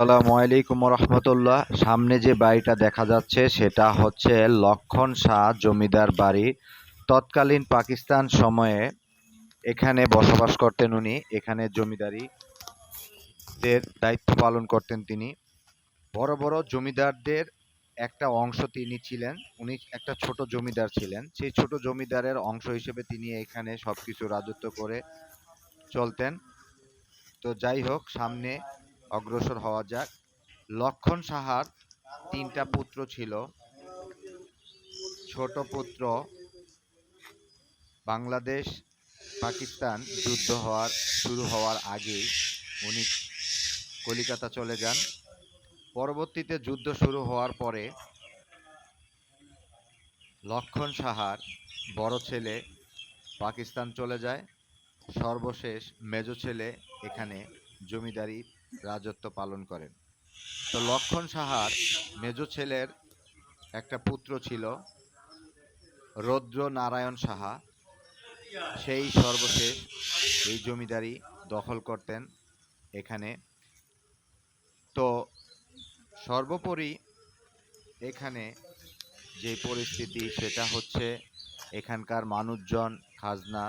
আসসালামু আলাইকুম রহমতুল্লাহ সামনে যে বাড়িটা দেখা যাচ্ছে, সেটা হচ্ছে লক্ষণ শাহ জমিদার বাড়ি। তৎকালীন পাকিস্তান সময়ে এখানে বসবাস করতেন উনি। এখানে জমিদারি দের দায়িত্ব পালন করতেন তিনি। বড় বড় জমিদারদের একটা অংশ তিনি ছিলেন। উনি একটা ছোট জমিদার ছিলেন। সেই ছোট জমিদারের অংশ হিসেবে তিনি এখানে সবকিছু রাজত্ব করে চলতেন। তো যাই হোক, সামনে অগ্রসর হওয়া যাক। লক্ষণ সাহার তিনটা পুত্র ছিল। ছোট পুত্র বাংলাদেশ, পাকিস্তান যুদ্ধ হওয়ার, শুরু হওয়ার আগেই উনি কলিকাতা চলে যান। পরবর্তীতে যুদ্ধ শুরু হওয়ার পরে লক্ষণ সাহার বড় ছেলে পাকিস্তান চলে যায়। সর্বশেষ মেজ ছেলে এখানে জমিদারি রাজত্ব পালন করেন। তো লক্ষণ সাহার মেজ ছেলের একটা পুত্র ছিল রৌদ্র নারায়ণ সাহা। সেই সর্বশেষ এই জমিদারি দখল করতেন এখানে। তো সর্বোপরি এখানে যে পরিস্থিতি, সেটা হচ্ছে এখানকার মানুষজন খাজনা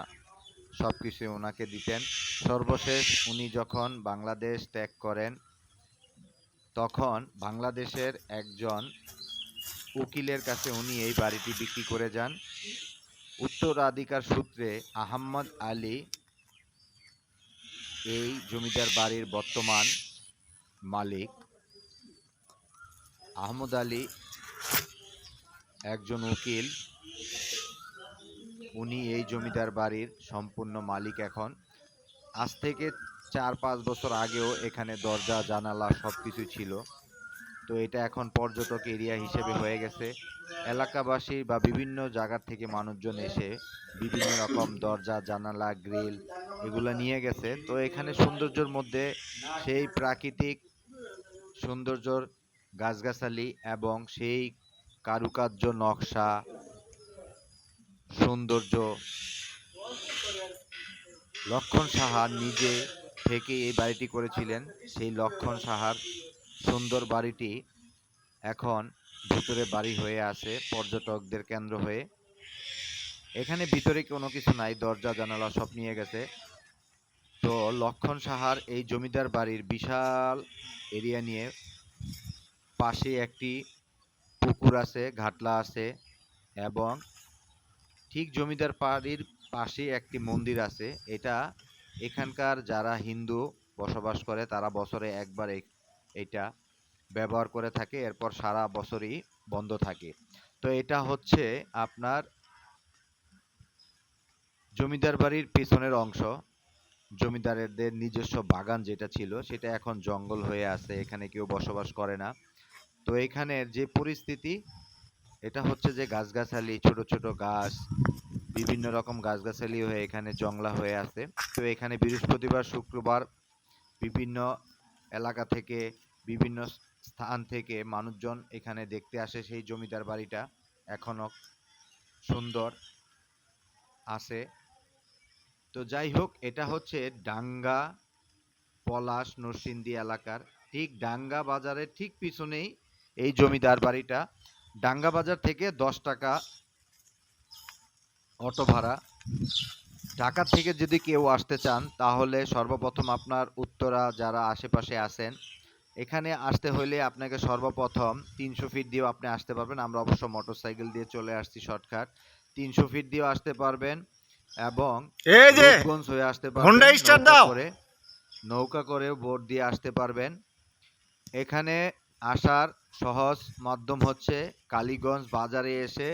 সব কিছু ওনাকে দিতেন। সর্বশেষ উনি যখন বাংলাদেশ ত্যাগ করেন, তখন বাংলাদেশের একজন উকিলের কাছে উনি এই বাড়িটি বিক্রি করে যান। উত্তরাধিকার সূত্রে আহম্মদ আলী এই জমিদার বাড়ির বর্তমান মালিক। আহমদ আলী একজন উকিল। উনি এই জমিদার বাড়ির সম্পূর্ণ মালিক এখন। আজ থেকে চার পাঁচ বছর আগেও এখানে দরজা, জানালা সব কিছু ছিল। তো এটা এখন পর্যটক এরিয়া হিসেবে হয়ে গেছে। এলাকাবাসী বা বিভিন্ন জায়গা থেকে মানুষজন এসে বিভিন্ন রকম দরজা, জানালা, গ্রিল এগুলো নিয়ে গেছে। তো এখানে সৌন্দর্যের মধ্যে সেই প্রাকৃতিক সৌন্দর্যর গাছগাছালি এবং সেই কারুকার্য নকশা সৌন্দর্য। লক্ষণ সাহা নিজে থেকে এই বাড়িটি করেছিলেন। সেই লক্ষণ সাহার সুন্দর বাড়িটি এখন ভিতরে বাড়ি হয়ে আছে, পর্যটকদের কেন্দ্র হয়ে। এখানে ভিতরে কোনো কিছু নাই, দরজা, জানালা সব নিয়ে গেছে। তো লক্ষণ সাহার এই জমিদার বাড়ির বিশাল এরিয়া নিয়ে পাশে একটি পুকুর আছে, ঘাটলা আছে এবং ঠিক জমিদার বাড়ির পাশে একটি মন্দির আছে। এটা এখানকার যারা হিন্দু বসবাস করে, তারা বছরে একবার এটা ব্যবহার করে থাকে। এরপর সারা বছরই বন্ধ থাকে। তো এটা হচ্ছে আপনার জমিদার বাড়ির পিছনের অংশ। জমিদারদের নিজস্ব বাগান যেটা ছিল, সেটা এখন জঙ্গল হয়ে আছে। এখানে কেউ বসবাস করে না। তো এখানের যে পরিস্থিতি এটা হচ্ছে যে গাছগাছালি, ছোট ছোট গাছ, বিভিন্ন রকম গাছগাছালি হয়ে এখানে জংলা হয়ে আছে। তো এখানে বৃহস্পতিবার, শুক্রবার বিভিন্ন এলাকা থেকে, বিভিন্ন স্থান থেকে মানুষজন এখানে দেখতে আসে। সেই জমিদার বাড়িটা এখনও সুন্দর আছে। তো যাই হোক, এটা হচ্ছে ডাঙ্গা, পলাশ, নরসিংদী এলাকার। ঠিক ডাঙ্গা বাজারের ঠিক পিছনেই এই জমিদার বাড়িটা। ডাঙ্গা বাজার থেকে দশ টাকা অটো ভাড়া। ঢাকা থেকে যদি কেউ আসতে চান তাহলে সর্বপ্রথম আপনার উত্তরা যারা আশেপাশে আছেন এখানে আসতে হলে আপনাকে সর্বপ্রথম তিনশো ফিট দিয়েও আপনি আসতে পারবেন। আমরা অবশ্য মোটরসাইকেল দিয়ে চলে আসছি শর্টকাট তিনশো ফিট দিয়েও আসতে পারবেন এবং রূপগঞ্জ হয়ে আসতে পারবেন নৌকা করে নৌকা করে বোট দিয়ে আসতে পারবেন। এখানে আসার সহজ মাধ্যম হচ্ছে কালীগঞ্জ বাজারে এসে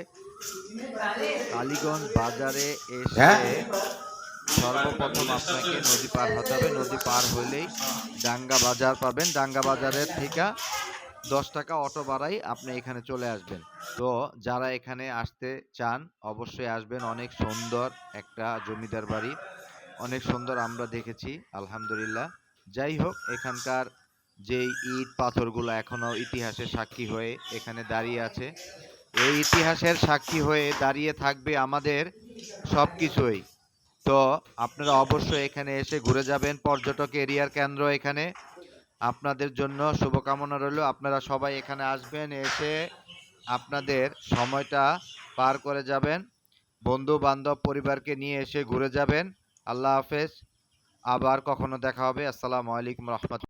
কালীগঞ্জ বাজারে এসে হ্যাঁ? সর্বপ্রথম আপনাকে নদী পার হতে হবে। নদী পার হলেই ডাঙ্গা বাজার পাবেন। ডাঙ্গা বাজারের থেকে দশ টাকা অটো ভাড়াই আপনি এখানে চলে আসবেন। তো যারা এখানে আসতে চান অবশ্যই আসবেন। অনেক সুন্দর একটা জমিদার বাড়ি। অনেক সুন্দর আমরা দেখেছি আলহামদুলিল্লাহ। যাই হোক এখানকার যেই ইট পাথরগুলো এখনও ইতিহাসের সাক্ষী হয়ে এখানে দাঁড়িয়ে আছে, এই ইতিহাসের সাক্ষী হয়ে দাঁড়িয়ে থাকবে আমাদের সব কিছুই তো আপনারা অবশ্যই এখানে এসে ঘুরে যাবেন, পর্যটক এরিয়ার কেন্দ্র এখানে। আপনাদের জন্য শুভকামনা রইল। আপনারা সবাই এখানে আসবেন, এসে আপনাদের সময়টা পার করে যাবেন। বন্ধু বান্ধব পরিবারকে নিয়ে এসে ঘুরে যাবেন। আল্লাহ হাফেজ। আবার কখনো দেখা হবে। আসসালামু আলাইকুম রহমতুল্লাহ